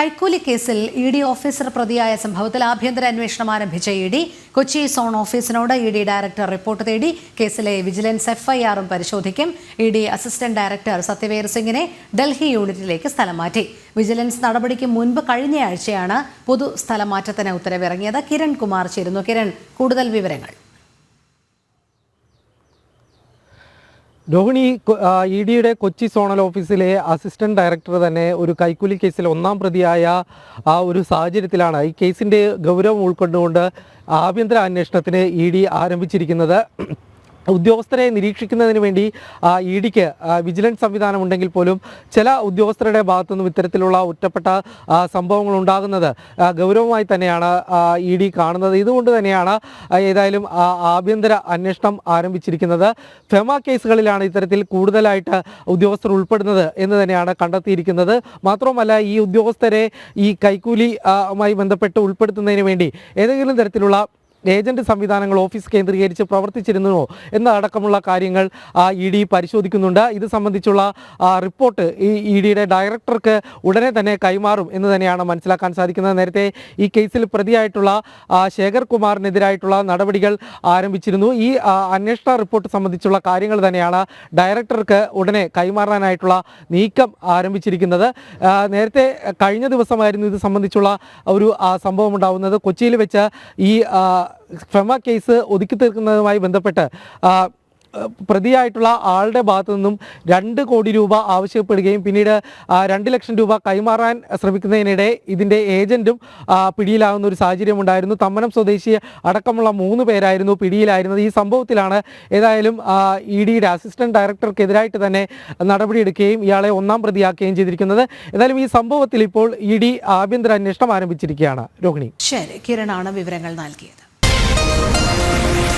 കൈക്കൂലി കേസിൽ E D officer പ്രതിയായ സംഭവത്തിൽ ആഭ്യന്തര അന്വേഷണം ആരംഭിച്ച ഇ ഡി കൊച്ചി സോൺ ഓഫീസിനോട് ഇ ഡി ഡയറക്ടർ റിപ്പോർട്ട് തേടി കേസിലെ വിജിലൻസ് എഫ്ഐആറും പരിശോധിക്കും. E D assistant director Satyaveer സിംഗിനെ ഡൽഹി യൂണിറ്റിലേക്ക് സ്ഥലം മാറ്റി. വിജിലൻസ് നടപടിക്ക് മുൻപ് കഴിഞ്ഞയാഴ്ചയാണ് പൊതു സ്ഥലമാറ്റത്തിന് ഉത്തരവിറങ്ങിയത്. കിരൺ കുമാർ ചേരുന്നു. കിരൺ കൂടുതൽ വിവരങ്ങൾ. രോഹിണി ഇ ഡിയുടെ കൊച്ചി സോണൽ ഓഫീസിലെ അസിസ്റ്റന്റ് ഡയറക്ടർ തന്നെ ഒരു കൈക്കൂലി കേസിൽ ഒന്നാം പ്രതിയായ ആ ഒരു സാഹചര്യത്തിലാണ് ഈ കേസിന്റെ ഗൗരവം ഉൾക്കൊണ്ടുകൊണ്ട് ആഭ്യന്തര അന്വേഷണത്തിന് ഇ ഡി ആരംഭിച്ചിരിക്കുന്നത്. ഉദ്യോഗസ്ഥരെ നിരീക്ഷിക്കുന്നതിന് വേണ്ടി ഇ ഡിക്ക് വിജിലൻസ് സംവിധാനം ഉണ്ടെങ്കിൽ പോലും ചില ഉദ്യോഗസ്ഥരുടെ ഭാഗത്തു നിന്നും ഇത്തരത്തിലുള്ള ഒറ്റപ്പെട്ട സംഭവങ്ങൾ ഉണ്ടാകുന്നത് ഗൗരവമായി തന്നെയാണ് ഇ ഡി കാണുന്നത്. ഇതുകൊണ്ട് തന്നെയാണ് ഏതായാലും ആഭ്യന്തര അന്വേഷണം ആരംഭിച്ചിരിക്കുന്നത്. ഫെമ കേസുകളിലാണ് ഇത്തരത്തിൽ കൂടുതലായിട്ട് ഉദ്യോഗസ്ഥർ ഉൾപ്പെടുന്നത് എന്ന് തന്നെയാണ് കണ്ടെത്തിയിരിക്കുന്നത്. മാത്രവുമല്ല ഈ ഉദ്യോഗസ്ഥരെ ഈ കൈക്കൂലിയുമായി ബന്ധപ്പെട്ട് ഉൾപ്പെടുത്തുന്നതിന് വേണ്ടി ഏതെങ്കിലും തരത്തിലുള്ള ഏജന്റ് സംവിധാനങ്ങൾ ഓഫീസ് കേന്ദ്രീകരിച്ച് പ്രവർത്തിച്ചിരുന്നോ എന്നതടക്കമുള്ള കാര്യങ്ങൾ ഇ ഡി പരിശോധിക്കുന്നുണ്ട്. ഇത് സംബന്ധിച്ചുള്ള റിപ്പോർട്ട് ഈ ഇ ഡിയുടെ ഡയറക്ടർക്ക് ഉടനെ തന്നെ കൈമാറും എന്ന് തന്നെയാണ് മനസ്സിലാക്കാൻ സാധിക്കുന്നത്. നേരത്തെ ഈ കേസിൽ പ്രതിയായിട്ടുള്ള ശേഖർ കുമാറിനെതിരായിട്ടുള്ള നടപടികൾ ആരംഭിച്ചിരുന്നു. ഈ അന്വേഷണ റിപ്പോർട്ട് സംബന്ധിച്ചുള്ള കാര്യങ്ങൾ തന്നെയാണ് ഡയറക്ടർക്ക് ഉടനെ കൈമാറാനായിട്ടുള്ള നീക്കം ആരംഭിച്ചിരിക്കുന്നത്. നേരത്തെ കഴിഞ്ഞ ദിവസമായിരുന്നു ഇത് സംബന്ധിച്ചുള്ള ഒരു സംഭവം ഉണ്ടാവുന്നത്. കൊച്ചിയിൽ വെച്ച് ഈ ഫെമ കേസ് ഒതുക്കി തീർക്കുന്നതുമായി ബന്ധപ്പെട്ട് പ്രതിയായിട്ടുള്ള ആളുടെ ഭാഗത്തു നിന്നും രണ്ട് കോടി രൂപ ആവശ്യപ്പെടുകയും പിന്നീട് രണ്ട് ലക്ഷം രൂപ കൈമാറാൻ ശ്രമിക്കുന്നതിനിടെ ഇതിന്റെ ഏജന്റും പിടിയിലാകുന്ന ഒരു സാഹചര്യം ഉണ്ടായിരുന്നു. തമ്മനം സ്വദേശി അടക്കമുള്ള മൂന്ന് പേരായിരുന്നു പിടിയിലായിരുന്നത്. ഈ സംഭവത്തിലാണ് ഏതായാലും ഇ ഡിയുടെ അസിസ്റ്റന്റ് ഡയറക്ടർക്കെതിരായിട്ട് തന്നെ നടപടിയെടുക്കുകയും ഇയാളെ ഒന്നാം പ്രതിയാക്കുകയും ചെയ്തിരിക്കുന്നത്. ഏതായാലും ഈ സംഭവത്തിൽ ഇപ്പോൾ ഇ ഡി ആഭ്യന്തര അന്വേഷണം ആരംഭിച്ചിരിക്കുകയാണ്. രോഹിണി. ശരി കിരണാണ് വിവരങ്ങൾ നൽകിയത്. Yeah.